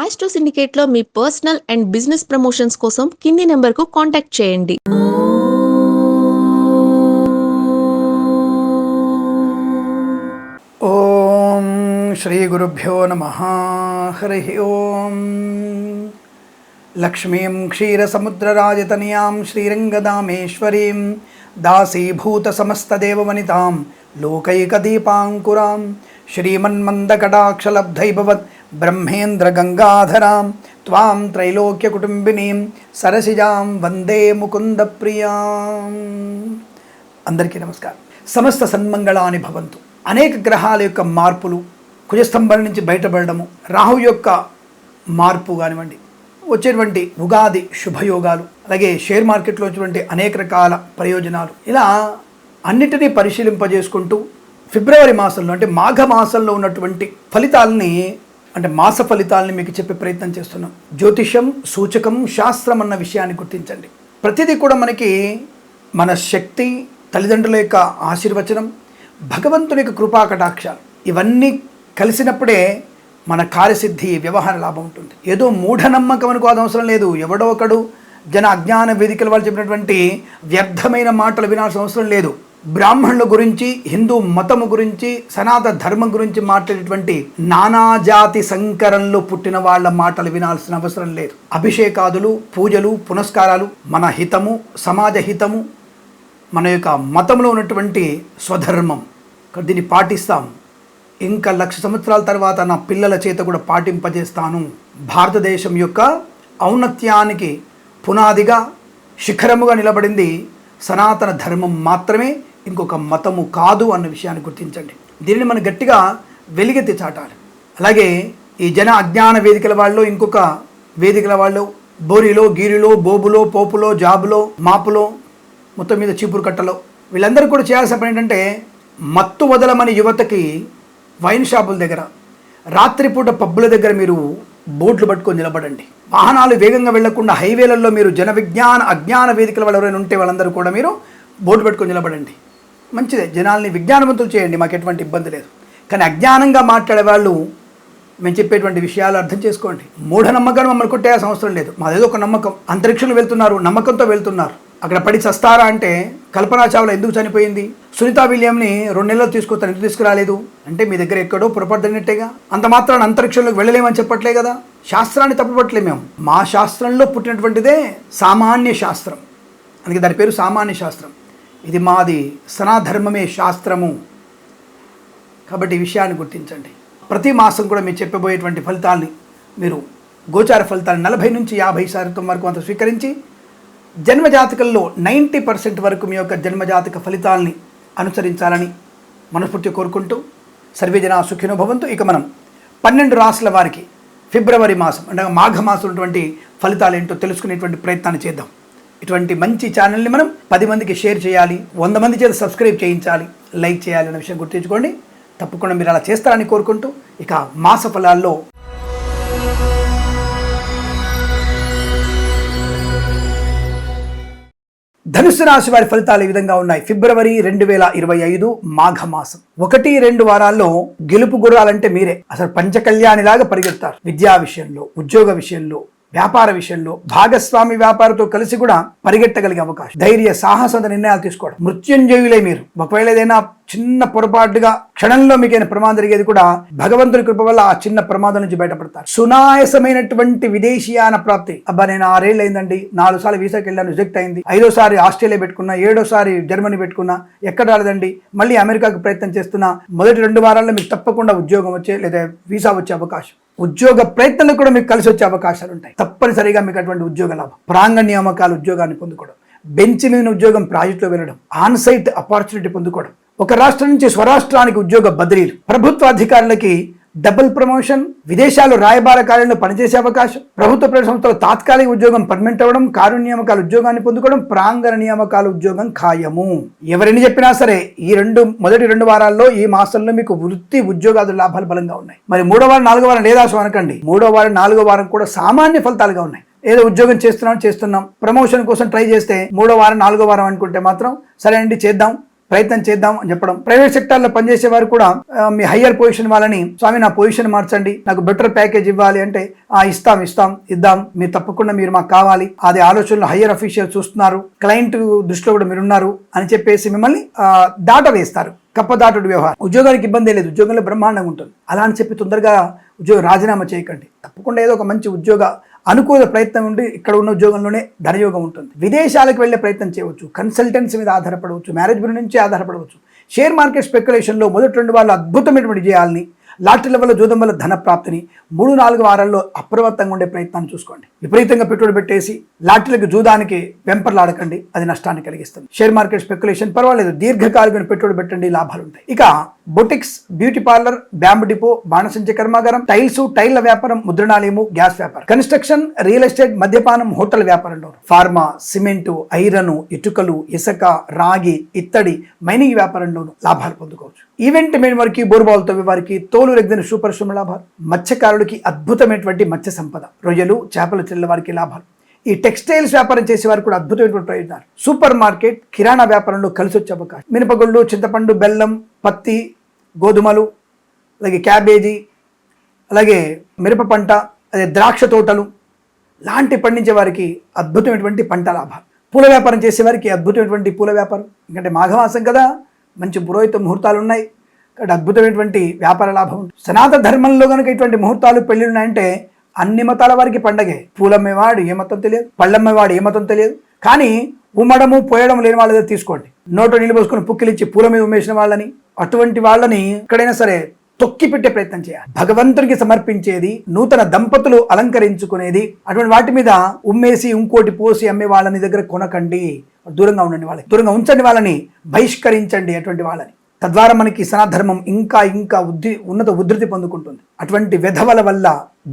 Astro సిండికేట్లో మీ personal and business promotions కోసం కింది నెంబర్కు కాంటాక్ట్ చేయండి. ఓం శ్రీ గురుభ్యో నమ. హరి ఓం. లక్ష్మీం క్షీరసముద్రరాజతనయాం శ్రీరంగదామేశ్వరీం దాసీభూత సమస్తదేవవనితాం లోకైకదీపాంకురాం. శ్రీమన్మందకటాక్షలబ్ధైభవత్ బ్రహ్మేంద్ర గంగాధరాం త్వాం త్రైలోక్యకుటుంబినీం సరసిజాం వందే ముకుంద ప్రియాం అందరికీ నమస్కారం. సమస్త సన్మంగళాని భవంతు. అనేక గ్రహాల యొక్క మార్పులు కుజస్తంభం నుంచి బయటపడడము రాహు యొక్క మార్పు కానివ్వండి వచ్చేటువంటి ఉగాది శుభయోగాలు అలాగే షేర్ మార్కెట్లో వచ్చినటువంటి అనేక రకాల ప్రయోజనాలు. ఇలా అన్నిటినీ పరిశీలింపజేసుకుంటూ ఫిబ్రవరి మాసంలో అంటే మాఘ మాసంలో ఉన్నటువంటి ఫలితాలని అంటే మాస ఫలితాలని మీకు చెప్పే ప్రయత్నం చేస్తున్నాం. జ్యోతిషం సూచకం శాస్త్రం అన్న విషయాన్ని గుర్తించండి. ప్రతిదీ కూడా మనకి మన శక్తి తల్లిదండ్రుల యొక్క ఆశీర్వచనం భగవంతుని యొక్క కృపా కటాక్షాలు. ఇవన్నీ కలిసినప్పుడే మన కార్యసిద్ధి వ్యవహార లాభం ఉంటుంది. ఏదో మూఢనమ్మకం అనుకోవాల్సిన అవసరం లేదు. ఎవడో ఒకడు జన అజ్ఞాన వేదికల వాళ్ళు చెప్పినటువంటి వ్యర్థమైన మాటలు వినాల్సిన అవసరం లేదు. బ్రాహ్మణుల గురించి హిందూ మతము గురించి సనాతన ధర్మం గురించి మాట్లాడేటువంటి నానాజాతి సంకరంలో పుట్టిన వాళ్ళ మాటలు వినాల్సిన అవసరం లేదు. అభిషేకాదులు పూజలు పునస్కారాలు మన హితము సమాజ హితము మన యొక్క మతంలో ఉన్నటువంటి స్వధర్మం. దీన్ని పాటిస్తాం. ఇంకా లక్ష సంవత్సరాల తర్వాత నా పిల్లల చేత కూడా పాటింపజేస్తాను. భారతదేశం యొక్క ఔన్నత్యానికి పునాదిగా శిఖరముగా నిలబడింది సనాతన ధర్మం మాత్రమే. ఇంకొక మతము కాదు అన్న విషయాన్ని గుర్తించండి. దీనిని మనం గట్టిగా వెలిగెత్తి చాటాలి. అలాగే ఈ జన అజ్ఞాన వేదికల వాళ్ళు ఇంకొక వేదికల వాళ్ళు బోరిలో గీరిలో బోబులో పోపులో జాబులో మాపులో మొత్తం మీద చీపురు కట్టలో వీళ్ళందరూ కూడా చేయాల్సిన పని ఏంటంటే మత్తు వదలమని యువతకి వైన్ షాపుల దగ్గర రాత్రిపూట పబ్బుల దగ్గర మీరు బోట్లు పట్టుకొని నిలబడండి. వాహనాలు వేగంగా వెళ్ళకుండా హైవేలలో మీరు జన విజ్ఞాన అజ్ఞాన వేదికల వాళ్ళు ఎవరైనా ఉంటే వాళ్ళందరూ కూడా మీరు బోర్డు పెట్టుకొని నిలబడండి. మంచిదే. జనాల్ని విజ్ఞానవంతులు చేయండి మాకు ఎటువంటి ఇబ్బంది లేదు. కానీ అజ్ఞానంగా మాట్లాడే వాళ్ళు మేము చెప్పేటువంటి విషయాలు అర్థం చేసుకోండి. మూఢనమ్మకాన్ని మమ్మల్ని కొట్టే అవసరం లేదు. మాదేదో ఒక నమ్మకం. అంతరిక్షంలో వెళ్తున్నారు నమ్మకంతో వెళ్తున్నారు. అక్కడ పడి చస్తారా అంటే కల్పనా చావ్లా ఎందుకు చనిపోయింది? సునీతా విలియంని రెండు నెలలు తీసుకొస్తాను ఎందుకు తీసుకురాలేదు? అంటే మీ దగ్గర ఎక్కడో పొరపడినట్టేగా అంత మాత్రాన్ని అంతరిక్షంలోకి వెళ్ళలేమని చెప్పట్లే కదా? శాస్త్రాన్ని తప్పుపట్టలే మేము. మా శాస్త్రంలో పుట్టినటువంటిదే సామాన్య శాస్త్రం. అందుకే దాని పేరు సామాన్య శాస్త్రం. ఇది మాది సనాధర్మమే శాస్త్రము. కాబట్టి ఈ విషయాన్ని గుర్తించండి. ప్రతి మాసం కూడా మీరు చెప్పబోయేటువంటి ఫలితాల్ని మీరు గోచార ఫలితాలు నలభై నుంచి యాభై శాతం వరకు అంత స్వీకరించి జన్మజాతకంలో నైంటీ పర్సెంట్ వరకు మీ యొక్క జన్మజాతక ఫలితాల్ని అనుసరించాలని మనస్ఫూర్తి కోరుకుంటూ సర్వేజన సుఖినో భవంతు. ఇక మనం పన్నెండు రాసుల వారికి ఫిబ్రవరి మాసం అంటే మాఘ మాసం ఉన్నటువంటి ఫలితాలు ఏంటో తెలుసుకునేటువంటి ప్రయత్నాన్ని చేద్దాం. ఇటువంటి మంచి ఛానల్ని మనం పది మందికి షేర్ చేయాలి వంద మంది చేత సబ్స్క్రైబ్ చేయించాలి లైక్ చేయాలి అనే విషయం గుర్తుంచుకోండి. తప్పకుండా మీరు అలా చేస్తారని కోరుకుంటూ ఇక మాస ఫలాల్లో ధనుసు రాశి వారి ఫలితాలు ఈ విధంగా ఉన్నాయి. ఫిబ్రవరి రెండు వేల ఇరవై ఐదు మాఘ మాసం ఒకటి రెండు వారాల్లో గెలుపు గుర్రాలంటే మీరే. అసలు పంచకళ్యాణిలాగా పరిగెత్తారు విద్యా విషయంలో ఉద్యోగ విషయంలో వ్యాపార విషయంలో భాగస్వామి వ్యాపారంతో కలిసి కూడా పరిగెట్టగలిగే అవకాశం. ధైర్య సాహసంత నిర్ణయాలు తీసుకోవడం. మృత్యుంజయులే మీరు. ఒకవేళ ఏదైనా చిన్న పొరపాటుగా క్షణంలో మీకు ఏదైనా ప్రమాదం జరిగేది కూడా భగవంతుడి కృప వల్ల ఆ చిన్న ప్రమాదం నుంచి బయటపడతారు. సునాయసమైనటువంటి విదేశీయాన ప్రాప్తి. అబ్బా నేను ఆరేళ్ళు అయిందండి. నాలుగు సార్లు వీసాకి వెళ్ళాను రిజెక్ట్ అయింది. ఐదోసారి ఆస్ట్రేలియా పెట్టుకున్నా ఏడోసారి జర్మనీ పెట్టుకున్నా ఎక్కడ రాలేదండి. మళ్ళీ అమెరికాకు ప్రయత్నం చేస్తున్నా. మొదటి రెండు వారాల్లో మీకు తప్పకుండా ఉద్యోగం వచ్చే లేదా వీసా వచ్చే అవకాశం. ఉద్యోగ ప్రయత్నాలు కూడా మీకు కలిసి వచ్చే అవకాశాలు ఉంటాయి. తప్పనిసరిగా మీకు అటువంటి ఉద్యోగ లాభం. ప్రాంగణ నియామకాలు ఉద్యోగాన్ని పొందుకోవడం. బెంచ్ మీద ఉద్యోగం ప్రాజెక్టులో వెళ్ళడం. ఆన్ సైట్ ఆపర్చునిటీ పొందుకోవడం. ఒక రాష్ట్రం నుంచి స్వరాష్ట్రానికి ఉద్యోగ బదిలీలు. ప్రభుత్వ అధికారులకి డబుల్ ప్రమోషన్ విదేశాలు రాయబార కార్యంలో పనిచేసే అవకాశం ప్రభుత్వ ప్రైవేట్ సంస్థలో తాత్కాలిక ఉద్యోగం పర్మనెంట్ అవ్వడం కారు నియామకాల ఉద్యోగాన్ని పొందుకోవడం ప్రాంగణ నియామకాల ఉద్యోగం ఖాయము. ఎవరిని చెప్పినా సరే ఈ రెండు మొదటి రెండు వారాల్లో ఈ మాసంలో మీకు వృత్తి ఉద్యోగాలు లాభాలు బలంగా ఉన్నాయి. మరి మూడో వారం నాలుగో వారం లేదా అనకండి మూడో వారం నాలుగో వారం కూడా సామాన్య ఫలితాలుగా ఉన్నాయి. ఏదో ఉద్యోగం చేస్తున్నాం చేస్తున్నాం ప్రమోషన్ కోసం ట్రై చేస్తే మూడో వారం నాలుగో వారం అనుకుంటే మాత్రం సరే అండి చేద్దాం. ప్రయత్నం చేద్దాం అని చెప్పడం. ప్రైవేట్ సెక్టార్లో పనిచేసే వారు కూడా మీ హయ్యర్ పొజిషన్ వాళ్ళని స్వామి నా పొజిషన్ మార్చండి. నాకు బెటర్ ప్యాకేజ్ ఇవ్వాలి అంటే ఆ ఇస్తాం ఇస్తాం ఇద్దాం. మీరు తప్పకుండా మీరు మాకు కావాలి. అది ఆలోచనలో హయ్యర్ అఫీషియల్ చూస్తున్నారు. క్లయింట్ దృష్టిలో కూడా మీరు ఉన్నారు అని చెప్పేసి మిమ్మల్ని దాట వేస్తారు. కప్పదాటుడు వ్యవహారం. ఉద్యోగానికి ఇబ్బంది లేదు. ఉద్యోగంలో బ్రహ్మాండంగా ఉంటుంది. అలా అని చెప్పి తొందరగా ఉద్యోగం రాజీనామా చేయకండి. తప్పకుండా ఏదో ఒక మంచి ఉద్యోగ అనుకూల ప్రయత్నం ఉండి ఇక్కడ ఉన్న ఉద్యోగంలోనే ధనయోగం ఉంటుంది. విదేశాలకు వెళ్ళే ప్రయత్నం చేయవచ్చు. కన్సల్టెన్సీ మీద ఆధారపడవచ్చు. మ్యారేజ్ బ్యూరో నుంచి ఆధారపడవచ్చు. షేర్ మార్కెట్ స్పెక్యులేషన్లో మొదటి రెండు వాళ్ళు అద్భుతమైనటువంటి విజయాల్ని లాటరీల వల్ల జూదం వల్ల ధన ప్రాప్తిని మూడు నాలుగు వారాల్లో అప్రమత్తంగా ఉండే ప్రయత్నాన్ని చూసుకోండి. విపరీతంగా పెట్టుబడి పెట్టేసి లాటరీలకు జూదానికి వెంపర్లాడకండి. అది నష్టాన్ని కలిగిస్తుంది. షేర్ మార్కెట్ స్పెక్యులేషన్ పర్వాలేదు. దీర్ఘకాలిక పెట్టుబడి పెట్టండి లాభాలు ఉంటాయి. ఇక boutiques beauty parlour bamboo depot బాణసంచ కర్మాగారం టైల్స్ టైల్ల వ్యాపారం ముద్రణాలయము గ్యాస్ వ్యాపారం. కన్స్ట్రక్షన్ రియల్ ఎస్టేట్ మద్యపానం హోటల్ వ్యాపారంలో ఫార్మా సిమెంటు ఐరన్ ఇటుకలు ఇసుక రాగి ఇత్తడి మైనింగ్ వ్యాపారంలోనూ లాభాలు పొందుకోవచ్చు. ఈవెంట్ మెయిన్ వారికి బోరుబావులు వారికి తోలు రెగ్గిన సూపర్ శుభ లాభాలు మత్స్యకారుడికి అద్భుతమైనటువంటి మత్స్య సంపద రొయ్యలు చేపలు చెల్లవారికి లాభాలు. ఈ టెక్స్టైల్స్ వ్యాపారం చేసే వారికి కూడా అద్భుతమైనటువంటి ప్రయోజనాలు. సూపర్ మార్కెట్ కిరాణా వ్యాపారంలో కలిసి వచ్చే అవకాశం. మినపగుళ్ళు చింతపండు బెల్లం పత్తి గోధుమలు అలాగే క్యాబేజీ అలాగే మిరప పంట అదే ద్రాక్ష తోటలు లాంటి పండించే వారికి అద్భుతమైనటువంటి పంట లాభాలు. పూల వ్యాపారం చేసేవారికి అద్భుతమైనటువంటి పూల వ్యాపారం. ఎందుకంటే మాఘమాసం కదా మంచి పురోహిత ముహూర్తాలు ఉన్నాయి అద్భుతమైనటువంటి వ్యాపార లాభం సనాతన ధర్మంలో కనుక ఇటువంటి ముహూర్తాలు పెళ్ళి ఉన్నాయంటే అన్ని మతాల వారికి పండగే. పూలమ్మేవాడు ఏ మతం తెలియదు పళ్ళమ్మేవాడు ఏ మతం తెలియదు. కానీ ఉమ్మడము పోయడం లేని వాళ్ళ దగ్గర తీసుకోండి. నోట నీళ్ళు పోసుకొని పుక్కిలిచ్చి పూల మీద ఉమ్మేసిన వాళ్ళని అటువంటి వాళ్ళని ఎక్కడైనా సరే తొక్కి పెట్టే ప్రయత్నం చేయాలి. భగవంతునికి సమర్పించేది నూతన దంపతులు అలంకరించుకునేది అటువంటి వాటి మీద ఉమ్మేసి ఇంకోటి పోసి అమ్మే వాళ్ళని దగ్గర కొనకండి. దూరంగా ఉండండి వాళ్ళని దూరంగా ఉంచండి వాళ్ళని బహిష్కరించండి అటువంటి వాళ్ళని. తద్వారా మనకి సనాధర్మం ఇంకా ఇంకా ఉద్ధి ఉన్నత ఉధృతి పొందుకుంటుంది. అటువంటి వెధవల వల్ల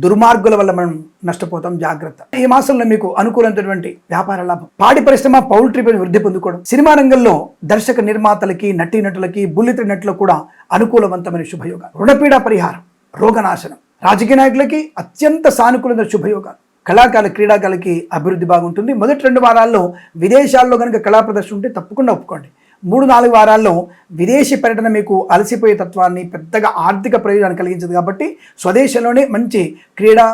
దుర్మార్గుల వల్ల మనం నష్టపోతాం జాగ్రత్త. ఈ మాసంలో మీకు అనుకూలమైనటువంటి వ్యాపార లాభం. పాడి పరిశ్రమ పౌల్ట్రీ పై వృద్ధి పొందుకోవడం. సినిమా రంగంలో దర్శక నిర్మాతలకి నటీనటులకి బుల్లితెర నటులకు కూడా అనుకూలవంతమైన శుభయోగాలు. రుణపీడ పరిహారం రోగనాశనం. రాజకీయ నాయకులకి అత్యంత సానుకూలమైన శుభయోగాలు. కళాకాల క్రీడాకారులకి అభివృద్ధి బాగుంటుంది. మొదటి రెండు వారాల్లో విదేశాల్లో కనుక కళా ప్రదర్శన ఉంటే తప్పకుండా ఒప్పుకోండి. మూడు నాలుగు వారాల్లో విదేశీ పర్యటన మీకు అలసిపోయే తత్వాన్ని పెద్దగా ఆర్థిక ప్రయోజనాన్ని కలిగించదు కాబట్టి స్వదేశంలోనే మంచి క్రీడా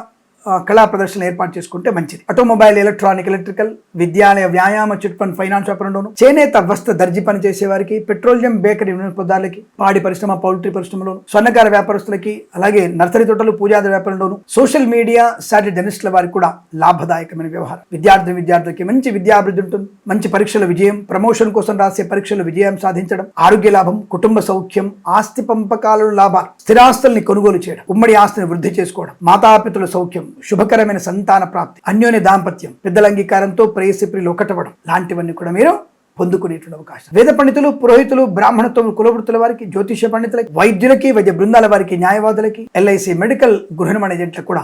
కళా ప్రదర్శనలు ఏర్పాటు చేసుకుంటే మంచిది. ఆటోమొబైల్ ఎలక్ట్రానిక్ ఎలక్ట్రికల్ విద్యాలయ వ్యాయామ చిట్ ఫండ్ ఫైనాన్స్ వ్యాపారంలోను చేనేత వస్త్ర దర్జీ పని చేసే వారికి పెట్రోలియం బేకరీ వినియోగదారులకి పాడి పరిశ్రమ పౌల్ట్రీ పరిశ్రమలోను స్వర్ణకార వ్యాపారస్తులకి అలాగే నర్సరీ తోటలు పూజాది వ్యాపారంలోను సోషల్ మీడియా సాటి జర్నలిస్టుల వారికి కూడా లాభదాయకమైన వ్యవహారం. విద్యార్థి విద్యార్థులకి మంచి విద్యాభివృద్ధి ఉంటుంది. మంచి పరీక్షల విజయం ప్రమోషన్ కోసం రాసే పరీక్షలు విజయం సాధించడం ఆరోగ్య లాభం కుటుంబ సౌఖ్యం ఆస్తి పంపకాలలో లాభాలు స్థిరాస్తుల్ని కొనుగోలు చేయడం ఉమ్మడి ఆస్తిని వృద్ధి చేసుకోవడం మాతాపితుల సౌఖ్యం శుభకరమైన సంతాన ప్రాప్తి అన్యోన్య దాంపత్యం పెద్దల అంగీకారంతో ప్రేయసి ప్రియులు ఒకటవడం లాంటివన్నీ కూడా మీరు పొందుకునేటువంటి అవకాశం. వేద పండితులు పురోహితులు బ్రాహ్మణత్వం కులవృత్తుల వారికి జ్యోతిష పండితులకి వైద్యులకి వైద్య బృందాల వారికి న్యాయవాదులకి ఎల్ఐసి మెడికల్ గృహ నిర్మాణ ఏజెంట్లకు కూడా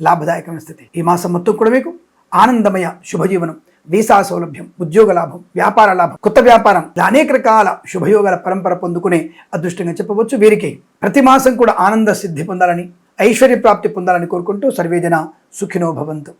లాభదాయకమైన స్థితి. ఈ మాసం మొత్తం కూడా మీకు ఆనందమయ శుభజీవనం వీసా సౌలభ్యం ఉద్యోగ లాభం వ్యాపార లాభం కొత్త వ్యాపారం అనేక రకాల శుభయోగాల పరంపర పొందుకునే అదృష్టంగా చెప్పవచ్చు. వీరికి ప్రతి మాసం కూడా ఆనంద సిద్ధి పొందాలని ఐశ్వర్య ప్రాప్తి పొందాలని కోరుకుంటూ సర్వేజన సుఖినో భవంతు.